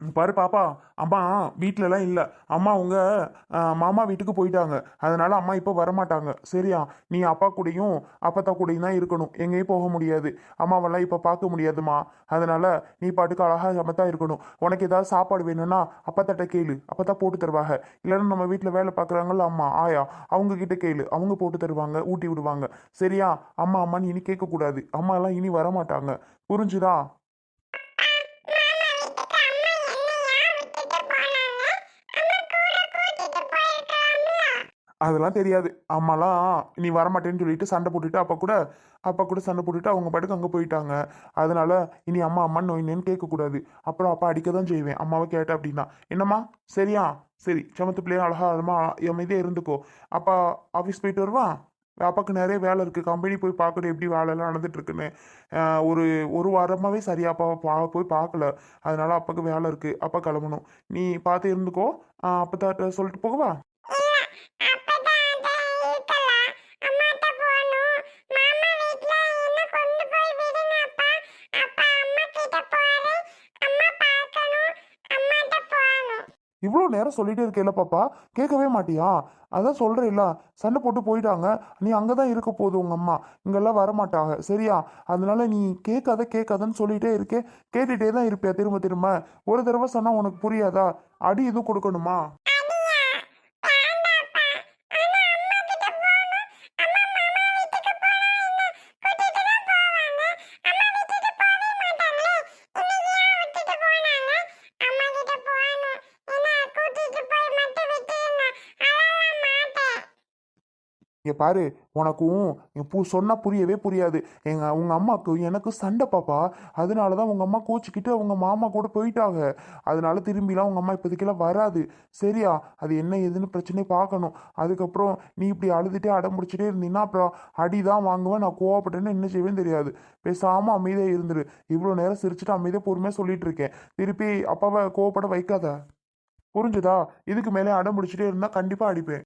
பாரு பாப்பா அம்மா வீட்டிலலாம் இல்லை. அம்மா அவங்க மாமா வீட்டுக்கு போயிட்டாங்க. அதனால அம்மா இப்போ வரமாட்டாங்க. சரியா? நீ அப்பா கூடயும் அப்பத்தா கூடயும் தான் இருக்கணும். எங்கேயும் போக முடியாது. அம்மாவெல்லாம் இப்போ பார்க்க முடியாதுமா அதனால நீ பாட்டுக்கு அழகாக சமத்தா இருக்கணும். உனக்கு ஏதாவது சாப்பாடு வேணும்னா அப்பத்தாட்ட கேளு. அப்பத்தா போட்டு தருவாங்க. இல்லைன்னா நம்ம வீட்டில் வேலை பார்க்குறாங்கல்ல அம்மா ஆயா அவங்க கிட்ட கேளு. அவங்க போட்டு தருவாங்க ஊட்டி விடுவாங்க. சரியா? அம்மா அம்மான்னு இனி கேட்கக்கூடாது. அம்மா எல்லாம் இனி வரமாட்டாங்க. புரிஞ்சுதா? அதெல்லாம் தெரியாது. அம்மாலாம் நீ வரமாட்டேன்னு சொல்லிட்டு சண்டை போட்டுட்டு அப்போ கூட அப்பா கூட சண்டை போட்டுட்டு அவங்க பாட்டுக்கு அங்கே போயிட்டாங்க. அதனால இனி அம்மா அம்மா நோயினேன்னு கேட்கக்கூடாது. அப்புறம் அப்பா அடிக்க தான் செய்வேன். அம்மாவை கேட்டேன் அப்படின்னா என்னம்மா? சரியா? சரி சமத்து பிள்ளைய? அழகா என் அமைதியாக இருந்துக்கோ. அப்பா ஆஃபீஸ் போயிட்டு வருவான் அப்பாவுக்கு நிறைய வேலை இருக்குது கம்பெனி போய் பார்க்கணும். எப்படி வேலைலாம் நடந்துட்டு இருக்குன்னு ஒரு ஒரு வாரமாகவே சரியா அப்பாவை பா போய் பார்க்கல. அதனால அப்பாவுக்கு வேலை இருக்குது அப்பா கிளம்பணும். நீ பார்த்து இருந்துக்கோ. அப்போ தாட்ட சொல்லிட்டு போகவா? இவ்வளோ நேரம் சொல்லிட்டே இருக்கேல பாப்பா? கேட்கவே மாட்டியா? அதான் சொல்கிறேல்ல சண்டை போட்டு போயிட்டாங்க. நீ அங்கே தான் இருக்க போகுது உங்கள் அம்மா. இங்கெல்லாம் வரமாட்டாங்க. சரியா? அதனால நீ கேட்காத கேட்காதன்னு சொல்லிட்டே இருக்கே. கேட்டுகிட்டே தான் இருப்பியா? திரும்ப திரும்ப. ஒரு தடவை சொன்னால் உனக்கு புரியாதா? அடி எதுவும் கொடுக்கணுமா? இங்கே பாரு உனக்கும் என் பூ சொன்னால் புரியவே புரியாது. எங்கள் உங்கள் அம்மாவுக்கு எனக்கு சண்டை பாப்பா. அதனால தான் உங்கள் அம்மா கோச்சிக்கிட்டு அவங்க மாமா கூட போயிட்டாங்க. அதனால திரும்பிலாம் உங்கள் அம்மா இப்போதைக்கெல்லாம் வராது. சரியா? அது என்ன ஏதுன்னு பிரச்சனையை பார்க்கணும். அதுக்கப்புறம் நீ இப்படி அழுதுகிட்டே அடம்புடிச்சிட்டே இருந்தீங்கன்னா அப்புறம் அடி தான் வாங்குவேன் நான் கோவப்பட்டேன்னு என்ன செய்வேன்னு தெரியாது. பேசாமல் அமைதியாக இருந்துரு. இவ்வளோ நேரம் சிரிச்சுட்டு அமைதியாக பொறுமையாக சொல்லிட்டு இருக்கேன். திருப்பி அப்பாவை கோவப்பட வைக்காத. புரிஞ்சுதா? இதுக்கு மேலே அடம் முடிச்சுட்டே இருந்தால் கண்டிப்பாக அடிப்பேன்.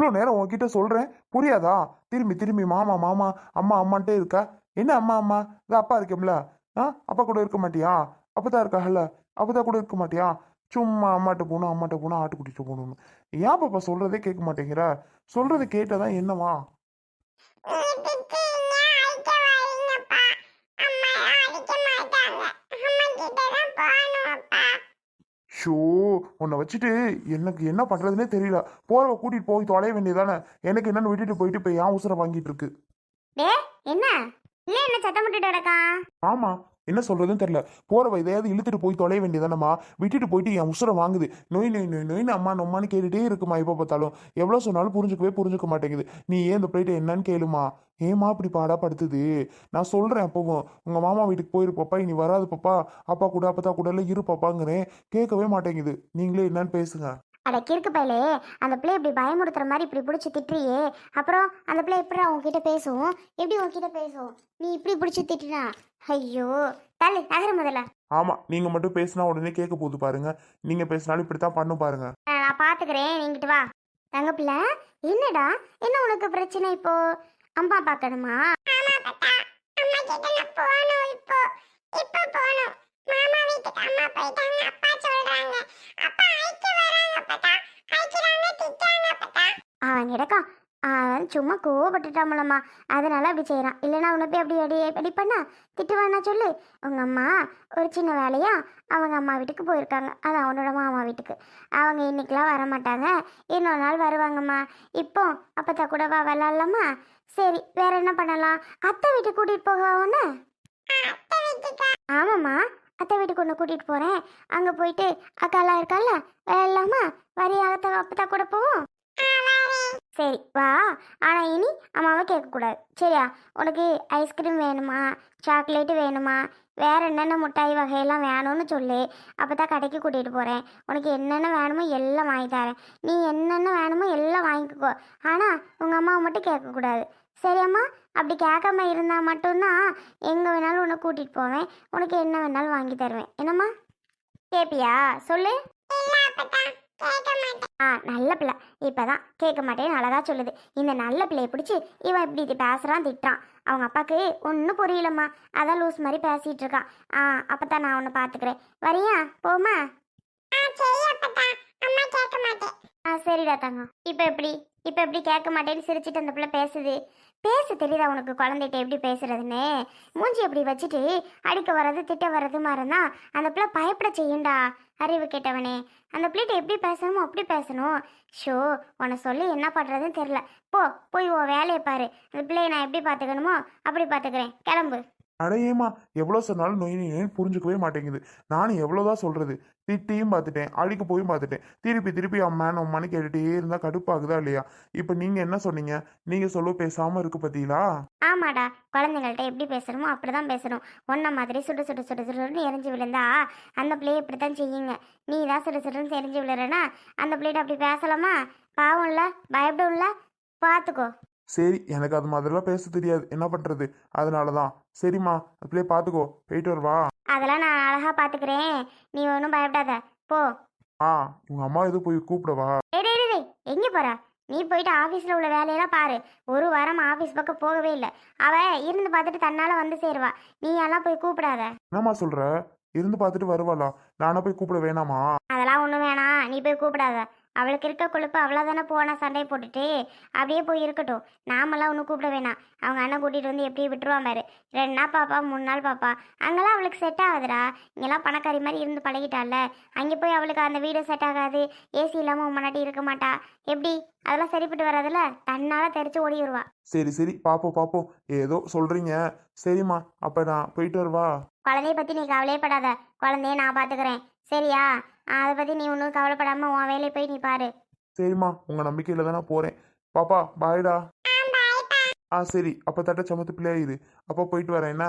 இவ்வளோ நேரம் உன்கிட்ட சொல்கிறேன் புரியாதா? திரும்பி திரும்பி மாமா மாமா அம்மா அம்மான்ட்டே இருக்கா. என்ன அம்மா அம்மா? இது அப்பா இருக்கேம்ல. ஆ? அப்பா கூட இருக்க மாட்டியா? அப்போ தான் இருக்காகல்ல. அப்போ தான் கூட இருக்க மாட்டியா? சும்மா அம்மாட்ட போகணும் அம்மாட்ட போகணும் ஆட்டு குடிச்சு போகணும்னு. ஏன் பாப்பா சொல்கிறதே கேட்க மாட்டேங்கிற? சொல்கிறத கேட்டாதான் என்னவா? ஷோ உன்னை வச்சுட்டு எனக்கு என்ன பண்ணுறதுனே தெரியல. போறவ கூட்டிகிட்டு போய் தொலைய வேண்டியதானே எனக்கு என்னன்னு விட்டுட்டு போயிட்டு இப்போ ஏன் உசுரை வாங்கிட்டு இருக்கு. என்ன? இல்ல என்ன சத்தம் போட்டுட்டு ஆமா என்ன சொல்கிறதுன்னு தெரியல. போகிற இதையாவது இழுத்துட்டு போய் தொலைய வேண்டியதானம்மா? விட்டுட்டு போயிட்டு என் உசுரை வாங்குது. நோய் நோய் நோய் நொய்னு அம்மா நொம்மான்னு கேட்டுட்டே இருக்குமா எப்போ பார்த்தாலும். எவ்வளோ சொன்னாலும் புரிஞ்சுக்கவே புரிஞ்சுக்க மாட்டேங்குது. நீ ஏன் இந்த பிளேட்டை என்னன்னு கேளுமா? ஏமா இப்படி பாடா படுத்துது? நான் சொல்கிறேன் அப்போவும். உங்கள் மாமா வீட்டுக்கு போயிரு பாப்பா. இனி வராது பாப்பா. அப்பா கூட அப்பத்தா கூட எல்லாம் இரு பாப்பாங்கிறேன். கேட்கவே மாட்டேங்குது. நீங்களே என்னன்னு பேசுங்க. அட கிறுக்கு பையலே. அந்த பிள்ளை இப்படி பயமுறுத்துற மாதிரி இப்படி பிடிச்சி திட்டுறியே. அப்புறம் அந்த பிள்ளை எப்படி உன்கிட்ட பேசும்? எப்படி உன்கிட்ட பேசும்? நீ இப்படி பிடிச்சி திட்டுனா? ஐயோ தள்ளு நகர முதல்ல. ஆமா நீங்க மட்டும் பேசினா உடனே கேட்க போகுது பாருங்க. நீங்க பேசினாலும் இப்படித்தான் பண்ணும் பாருங்க. நான் பாத்துக்கிறேன் நீங்கிட்டு வா. தங்க பிள்ளை என்னடா? என்ன உனக்கு பிரச்சனை இப்போ? அம்மா பார்க்கணுமா அவன் கிடக்கான். அவன் சும்மா கோவப்பட்டுட்டாமலம்மா. அதனால அப்படி செய்கிறான் இல்லைனா அவனை போய் அப்படி அடி அடி பண்ணா? திட்டுவானா சொல்லு. உங்கள் அம்மா ஒரு சின்ன வேலையா? அவங்க அம்மா வீட்டுக்கு போயிருக்காங்க. அது அவனோட மாமா வீட்டுக்கு. அவங்க இன்னைக்கெலாம் வர மாட்டாங்க இன்னொரு நாள் வருவாங்கம்மா. இப்போ அப்பத்தா கூட வா விளாட்லாமா? சரி வேற என்ன பண்ணலாம்? அத்தை வீட்டுக்கு கூட்டிகிட்டு போக உன்ன? ஆமாம்மா. அத்தை வீட்டுக்கு ஒன்று கூட்டிகிட்டு போகிறேன் அங்கே போயிட்டு அக்காலாம் இருக்கால விளாட்லாமா வரியா அத்தை அப்பத்தா கூட போவோம். சரி வா. ஆனால் இனி அம்மாவை கேட்கக்கூடாது. சரியா? உனக்கு ஐஸ்கிரீம் வேணுமா? சாக்லேட்டு வேணுமா? வேறு என்னென்ன மிட்டாய் வகையெல்லாம் வேணும்னு சொல்லு. அப்போ தான் கடைக்கு கூட்டிகிட்டு போகிறேன் உனக்கு என்னென்ன வேணுமோ எல்லாம் வாங்கி தரேன். நீ என்னென்ன வேணுமோ எல்லாம் வாங்கிக்கோ. ஆனால் உங்கள் அம்மாவை மட்டும் கேட்கக்கூடாது. சரியாம்மா அப்படி கேட்காம இருந்தால் மட்டும்தான் எங்கே வேணாலும் உன்னை கூட்டிகிட்டு போவேன். உனக்கு என்ன வேணாலும் வாங்கி தருவேன். என்னம்மா? கேப்பியா? சொல்லு. ஆ நல்ல பிள்ளை. இப்பதான் கேட்க மாட்டேன்னு அழகா சொல்லுது. இந்த நல்ல பிள்ளைய பிடிச்சி இவன் இப்படி இது பேசுறான் திட்டுறான். அவங்க அப்பாக்கு ஒன்றும் புரியலம்மா. அதான் லூஸ் மாதிரி பேசிட்டு இருக்கான். ஆ அப்பதான் நான் உன்னை பாத்துக்கிறேன். வரியா? போமா ஆ சரிடா தங்கம். இப்போ எப்படி? இப்போ எப்படி கேட்க மாட்டேன்னு சிரிச்சிட்டு அந்த பிள்ளை பேசுது. பேச தெரியுதா உனக்கு குழந்தைகிட்ட எப்படி பேசுறதுன்னு? மூஞ்சி எப்படி வச்சுட்டு அடிக்க வர்றது திட்ட வர்றது மாதிரினா அந்த பிள்ளை பயப்பட செய்யுண்டா? அறிவு கேட்டவனே அந்த பிள்ளைகிட்ட எப்படி பேசணுமோ அப்படி பேசணும். ஷோ உன்னை சொல்லி என்ன பண்ணுறதுன்னு தெரில போ போய் உன் வேலையை பாரு. அந்த பிள்ளையை நான் எப்படி பார்த்துக்கணுமோ அப்படி பார்த்துக்கிறேன். கிளம்பு. அடையேமா எவ்வளோ சொன்னாலும் நொய் நொயின்னு புரிஞ்சுக்கவே மாட்டேங்குது. நானும் எவ்வளோதான் சொல்கிறது திட்டியும் பார்த்துட்டேன் அழிக்க போயும் பார்த்துட்டேன். திருப்பி திருப்பி அம்மான்னு அம்மானு கேட்டுட்டே இருந்தால் கடுப்பாகுதா இல்லையா? இப்போ நீங்கள் என்ன சொன்னீங்க? நீங்கள் சொல்ல பேசாமல் இருக்கு பார்த்தீங்களா? ஆமாடா குழந்தைங்கள்ட்ட எப்படி பேசணுமோ அப்படி தான் பேசணும். ஒன்றை மாதிரி சுடு சுடு சுடு சுடுன்னு எரிஞ்சு விழுந்தா அந்த பிள்ளைய இப்படி தான் செய்யுங்க. நீ தான் சுடு சுடுன்னு எரிஞ்சு விழுறேன்னா அந்த பிள்ளைகிட்ட அப்படி பேசலாமா? பாவம்ல பயப்படும்ல பார்த்துக்கோ. சரி எனக்கு அது மாதிரிலாம் பேச தெரியாது. என்ன பண்ணுறது அதனால தான் சரிம்மா அப்படியே பார்த்துக்கோ போயிட்டு வருவா அதெல்லாம் நான் அழகாக பார்த்துக்கிறேன் நீ ஒன்றும் பயப்படாத. போ. ஆ உங்கள் அம்மா எதுவும் போய் கூப்பிடவா? டேய் டேய் டேய், டேய் எங்கே போற? நீ போயிட்டு ஆஃபீஸில் உள்ள வேலையெல்லாம் பாரு. ஒரு வாரம் ஆஃபீஸ் பக்கம் போகவே இல்லை. அவ இருந்து பார்த்துட்டு தன்னால் வந்து சேருவா. நீ எல்லாம் போய் கூப்பிடாத? என்னம்மா சொல்கிற இருந்து பார்த்துட்டு வருவாளா? நானே போய் கூப்பிட வேணாமா? அதெல்லாம் ஒன்றும் வேணாம். நீ போய் கூப்பிடாத. அவளுக்கு இருக்க கொழுப்பு அவ்வளோதானே போன சண்டை போட்டுட்டு அப்படியே போய் இருக்கட்டும். நாமெல்லாம் ஒன்றும் கூப்பிட வேணாம். அவங்க அண்ணன் கூட்டிகிட்டு வந்து எப்படி விட்டுருவான் பாரு. ரெண்டு நாள் பாப்பா மூணு நாள் பாப்பா. அங்கெல்லாம் அவளுக்கு செட் ஆகுதுடா. இங்கெல்லாம் பணக்காரி மாதிரி இருந்து பழகிட்டால அங்கே போய் அவளுக்கு அந்த வீடு செட் ஆகாது. ஏசி இல்லாமல் உன் முன்னாடி இருக்க மாட்டா. எப்படி? அதெல்லாம் சரிப்பட்டு வராதுல்ல? தன்னால் தெரிச்சு ஓடி வருவா. சரி சரி. பார்ப்போம் பார்ப்போம் ஏதோ சொல்கிறீங்க சரிம்மா. அப்போ நான் போயிட்டு வருவா. குழந்தைய பற்றி நீ கவலையே படாத. குழந்தைய நான் பார்த்துக்கிறேன் சரியா? அதை பற்றி நீ ஒன்றும் கவலைப்படாமல் உன் வேலையை போய் நீ பாரு. சரிம்மா உங்கள் நம்பிக்கையில் தான் நான் போகிறேன் பாப்பா பாய்டா ஆ சரி. அப்போ தட்ட சமத்து பிள்ளையாயிரு. அப்போ போயிட்டு வரேன் என்ன?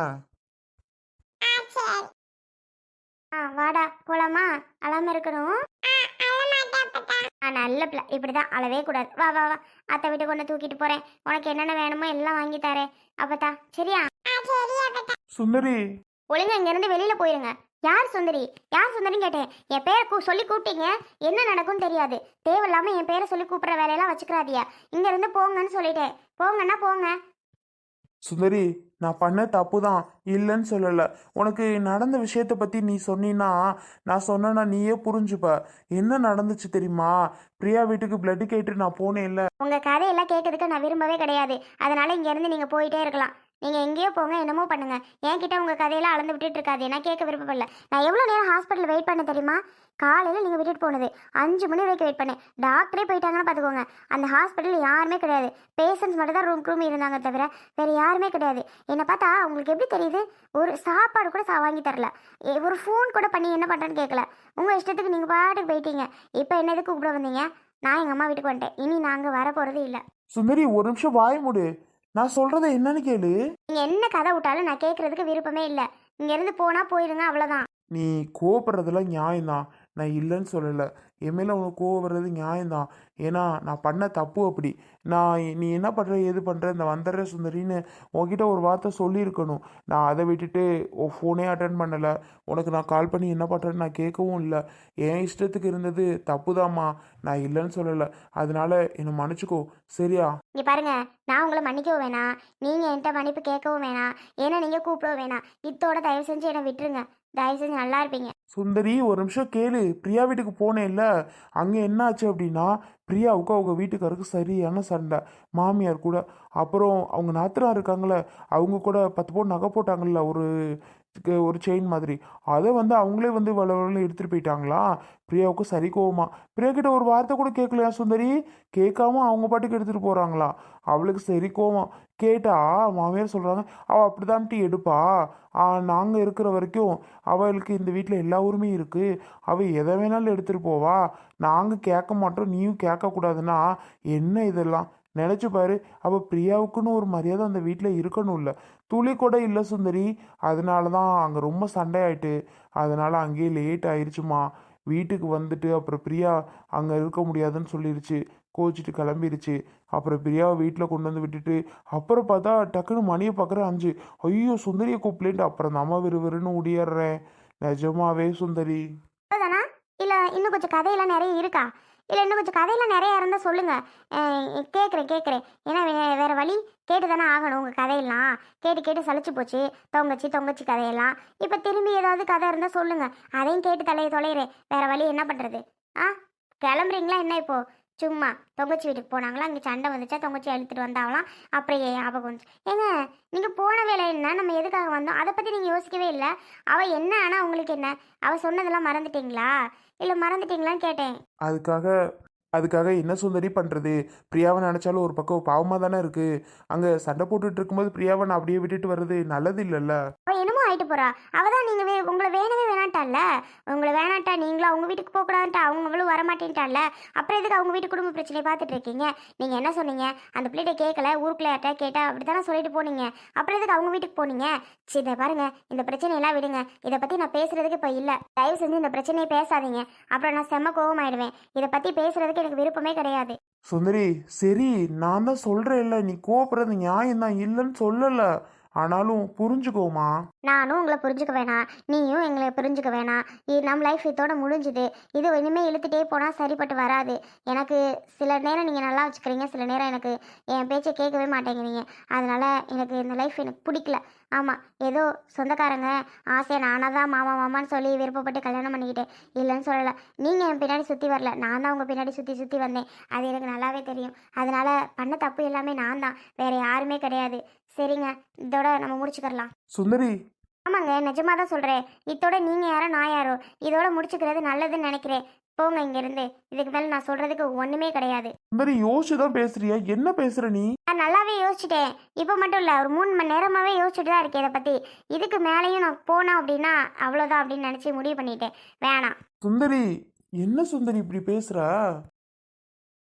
ஆ வாடா போலாமா? அழாம இருக்கணும்? ஆ நல்ல பிள்ளை. இப்படிதான் அழவே கூடாது. வா வா வா. அத்தை வீட்டு கொண்டு தூக்கிட்டு போறேன். உனக்கு என்னென்ன வேணுமோ எல்லாம் வாங்கி தரேன். அப்பத்தா சரியா? சுந்தரி. ஒழுங்கா இங்க இருந்து வெளியில போயிருங்க. யார் சுந்தரி? யார் சுந்தரின்னு கேட்டேன். என் பேரை கூ சொல்லி கூப்பிட்டீங்க. என்ன நடக்கும்னு தெரியாது. தேவையில்லாம என் பேரை சொல்லி கூப்பிடுற வேலையெல்லாம் வச்சுக்கிறாதியா இங்க இருந்து போங்கன்னு சொல்லிட்டேன். போங்கன்னா போங்க. சுந்தரி நான் பண்ண தப்பு தான் இல்லைன்னு சொல்லலை. உனக்கு நடந்த விஷயத்தை பற்றி நீ சொன்னீன்னா நான் சொன்னேன்னா நீயே புரிஞ்சுப்ப. என்ன நடந்துச்சு தெரியுமா? பிரியா வீட்டுக்கு பிளட் கேட்டு நான் போனேன்ல. உங்க கதையெல்லாம் கேட்கறதுக்கு நான் விரும்பவே கிடையாது. அதனால இங்க இருந்து நீங்க போயிட்டே இருக்கலாம். நீங்கள் எங்கேயோ போங்க என்னமோ பண்ணுங்க. என்கிட்ட உங்கள் கதையெல்லாம் அளந்து விட்டுட்டு இருக்காது நான் கேட்க விருப்பப்படல. நான் எவ்வளோ நேரம் ஹாஸ்பிட்டல் வெயிட் பண்ண தெரியுமா? காலையில் நீங்கள் விட்டுட்டு போனது. அஞ்சு மணி வரைக்கும் வெயிட் பண்ணேன். டாக்டரே போயிட்டாங்கன்னு பார்த்துக்கோங்க. அந்த ஹாஸ்பிட்டல் யாருமே கிடையாது. பேஷண்ட்ஸ் மட்டும் தான் ரூம் ரூம் இருந்தாங்க தவிர வேறு யாருமே கிடையாது. என்னை பார்த்தா உங்களுக்கு எப்படி தெரியுது? ஒரு சாப்பாடு கூட சா வாங்கி தரல. ஏ, ஒரு ஃபோன் கூட பண்ணி என்ன பண்ணுறேன்னு கேட்கல. உங்கள் இஷ்டத்துக்கு நீங்கள் பாட்டுக்கு போயிட்டீங்க. இப்போ என்ன கூப்பிட வந்தீங்க? நான் எங்கள் அம்மா வீட்டுக்கு வந்துட்டேன். இனி நாங்கள் வர போகிறது இல்லை. சுந்தரி ஒரு நிமிஷம் வாய முடு. நான் சொல்கிறத என்னன்னு கேளு. நீங்க என்ன கதை விட்டாலும் நான் கேட்கறதுக்கு விருப்பமே இல்லை. இங்க இருந்து போனா போயிருங்க அவ்வளவுதான். நீ கோவப்படுறதெல்லாம் நியாயம்தான். நான் இல்லைன்னு சொல்லலை. என் மேலே உனக்கு கோவம் வர்றது நியாயம்தான். ஏன்னா நான் பண்ண தப்பு அப்படி. நான் நீ என்ன பண்ணுற ஏது பண்ணுற இந்த வந்துடுற சுந்தரின்னு உன்கிட்ட ஒரு வார்த்தை சொல்லியிருக்கணும். நான் அதை விட்டுட்டு உன் ஃபோனே அட்டன் பண்ணலை. உனக்கு நான் கால் பண்ணி என்ன பண்ணுறேன்னு நான் கேட்கவும் இல்லை. என் இஷ்டத்துக்கு இருந்தது தப்புதாம்மா. நான் இல்லைன்னு சொல்லலை. அதனால என்னை மன்னிச்சுக்கோ. சரியா? இங்கே பாருங்க. நான் உங்களை மன்னிக்கவும் வேணாம். நீங்கள் என்கிட்ட மன்னிப்பு கேட்கவும் வேணாம். ஏன்னா நீங்கள் கூப்பிடவும் வேணாம். இத்தோட தயவு செஞ்சு என்னை விட்டுருங்க. தயவு செஞ்சு நல்லா இருப்பீங்க. சுந்தரி ஒரு நிமிஷம் கேளு. பிரியா வீட்டுக்கு போனேன்ல. அங்கே என்னாச்சு அப்படின்னா பிரியாவுக்கு அவங்க வீட்டுக்காருக்கு சரியான சண்டை. மாமியார் கூட. அப்புறம் அவங்க நாத்தனார் இருக்காங்களே அவங்க கூட பத்து பவுன் நகை போட்டாங்கல்ல ஒரு ஒரு செயின் மாதிரி. அதை வந்து அவங்களே வந்து வள எடுத்துகிட்டு போயிட்டாங்களா? பிரியாவுக்கு சரி கோவமா. பிரியா கிட்ட ஒரு வார்த்தை கூட கேட்கலையா சுந்தரி? கேட்காம அவங்க பாட்டுக்கு எடுத்துகிட்டு போகிறாங்களா அவளுக்கு சரி கோவம். கேட்டா மாமியார் சொல்கிறாங்க அவள் அப்படிதான்ட்டு எடுப்பா. நாங்கள் இருக்கிற வரைக்கும் அவளுக்கு இந்த வீட்டில் எல்லா உரிமையும் இருக்குது அவள் எதை வேணாலும் எடுத்துகிட்டு போவா. நாங்கள் கேட்க மாட்டோம் நீயும் கேட்கக்கூடாதுன்னா என்ன இதெல்லாம்? நினச்சி பாரு அப்போ பிரியாவுக்குன்னு ஒரு மரியாதை அந்த வீட்டில் இருக்கணும்ல. துளி கூட இல்லை சுந்தரி. அதனால தான் அங்கே ரொம்ப சண்டை ஆயிட்டு அதனால அங்கேயே லேட் ஆயிடுச்சுமா வீட்டுக்கு வந்துட்டு அப்புறம் பிரியா அங்கே இருக்க முடியாதுன்னு சொல்லிருச்சு. கோச்சிட்டு கிளம்பிருச்சு. அப்புறம் பிரியாவை வீட்டில் கொண்டு வந்து விட்டுட்டு அப்புறம் பார்த்தா டக்குன்னு மணியை பார்க்குற அஞ்சு. ஐயோ சுந்தரியை கூப்பிடலேன்ட்டு அப்புறம் நம்ம விறுவிறுன்னு ஓடிடுறேன் நிஜமாவே சுந்தரி. இல்லை இன்னும் கொஞ்சம் கதையெல்லாம் நிறைய இருக்கா? இல்லை இன்னும் கொஞ்சம் கதையெல்லாம் நிறையா இருந்தால் சொல்லுங்கள் கேட்குறேன் கேட்குறேன் ஏன்னா வே- வேறு வழி கேட்டு தானே ஆகணும் உங்கள் கதையெல்லாம். கேட்டு கேட்டு சளிச்சு போச்சு. தொங்கச்சி தொங்கச்சி கதையெல்லாம். இப்போ திரும்பி ஏதாவது கதை இருந்தால் சொல்லுங்கள் அதையும் கேட்டு தலையை தொலைகிறேன் வேறு வழி என்ன பண்ணுறது ஆ கிளம்புறீங்களா என்ன இப்போது சும்மா தொங்கச்சி வீட்டுக்கு போனாங்களா? அங்கே சண்டை வந்துச்சா? தொங்கச்சி அழுத்துட்டு வந்தாங்களாம் அப்புறம் ஏன் ஞாபகம் வந்துச்சு. ஏங்க நீங்கள் போன வேலை என்ன? நம்ம எதுக்காக வந்தோம்? அதை பற்றி நீங்கள் யோசிக்கவே இல்லை. அவள் என்ன? ஆனால் உங்களுக்கு என்ன? அவள் சொன்னதெல்லாம் மறந்துட்டீங்களா? இல்லை மறந்துட்டீங்களான்னு கேட்டேன். அதுக்காக அதுக்காக என்ன சுந்தரி பண்ணுறது பிரியாவை நினச்சாலும் ஒரு பக்கம் பாவமாக தானே இருக்குது அங்கே சண்டை போட்டுட்டு இருக்கும்போது பிரியாவை நான் அப்படியே விட்டுட்டு வர்றது நல்லது இல்லைல்ல. அவள் என்னமோ ஆயிட்டு போறா. அவள் தான் நீங்கள் வே உங்களை வேணவே வேணாட்டால உங்களை வேணாட்டா நீங்களும் அவங்க வீட்டுக்கு போகக்கூடாதுன்ட்டா? அவங்களும் வரமாட்டேன்ட்டால அப்புறம் எதுக்கு அவங்க வீட்டு குடும்ப பிரச்சனையை பார்த்துட்டு இருக்கீங்க? நீங்கள் என்ன சொன்னீங்க? அந்த பிள்ளைகிட்ட கேட்கல ஊருக்குள்ள யார்ட்டா கேட்டா அப்படி தானே சொல்லிட்டு போனீங்க? அப்புறம் எதுக்கு அவங்க வீட்டுக்கு போனீங்க? சரி இதை பாருங்க இந்த பிரச்சனையெல்லாம் விடுங்க. இதை பற்றி நான் பேசுறதுக்கு இப்போ இல்லை. தயவு செஞ்சு இந்த பிரச்சனையை பேசாதீங்க. அப்புறம் நான் செம்ம கோவமாயிடுவேன். இதை பற்றி பேசுறதுக்கு எனக்கு விருப்பமே கிடையாது. சுந்தரி சரி நான் தான் சொல்கிறேன்ல நீ கோபப்படுறது நியாயம் தான் இல்லைன்னு சொல்லலை. ஆனாலும் புரிஞ்சுக்கோமா? நானும் உங்களை புரிஞ்சுக்க வேணாம் நீயும் எங்களை புரிஞ்சுக்க வேணாம் இது நம்ம லைஃப் இதோட முடிஞ்சுது. இது இனிமேல் இழுத்துட்டே போனால் சரிப்பட்டு வராது. எனக்கு சில நேரம் நீங்கள் நல்லா வச்சுக்கிறீங்க சில நேரம் எனக்கு என் பேச்சை கேட்கவே மாட்டேங்கிறீங்க. அதனால் எனக்கு இந்த லைஃப் எனக்கு பிடிக்கல. ஆமாம் ஏதோ சொந்தக்காரங்க ஆசை நானாக தான் மாமா மாமான்னு சொல்லி விருப்பப்பட்டு கல்யாணம் பண்ணிக்கிட்டேன். இல்லைன்னு சொல்லலை. நீங்கள் என் பின்னாடி சுற்றி வரல. நான் தான் உங்கள் பின்னாடி சுற்றி சுற்றி வந்தேன். அது எனக்கு நல்லாவே தெரியும். அதனால் பண்ண தப்பு எல்லாமே நான் தான். வேறு யாருமே கிடையாது. சரிங்க இதோட நம்ம முடிச்சுக்கிறலாம். சுந்தரி! ஆமாங்க நிஜமாக தான் சொல்கிறேன் இதோட நீங்கள் யாரோ நான் யாரோ இதோட முடிச்சுக்கிறது நல்லதுன்னு நினைக்கிறேன். போங்க இங்கேருந்து. இதுக்கு மேலே நான் சொல்கிறதுக்கு ஒன்றுமே கிடையாது. சுந்தரி யோசிச்சு தான் பேசுறியா? என்ன பேசுற நீ? நான் நல்லாவே யோசிச்சிட்டேன். இப்போ மட்டும் இல்லை ஒரு மூணு மணி நேரமாகவே யோசிச்சுட்டு தான் இருக்கேன் இதை பற்றி இதுக்கு மேலேயும் நான் போனேன் அப்படின்னா அவ்வளோதான் அப்படின்னு நினச்சி முடிவு பண்ணிட்டேன். வேணாம். சுந்தரி என்ன சுந்தரி இப்படி பேசுற?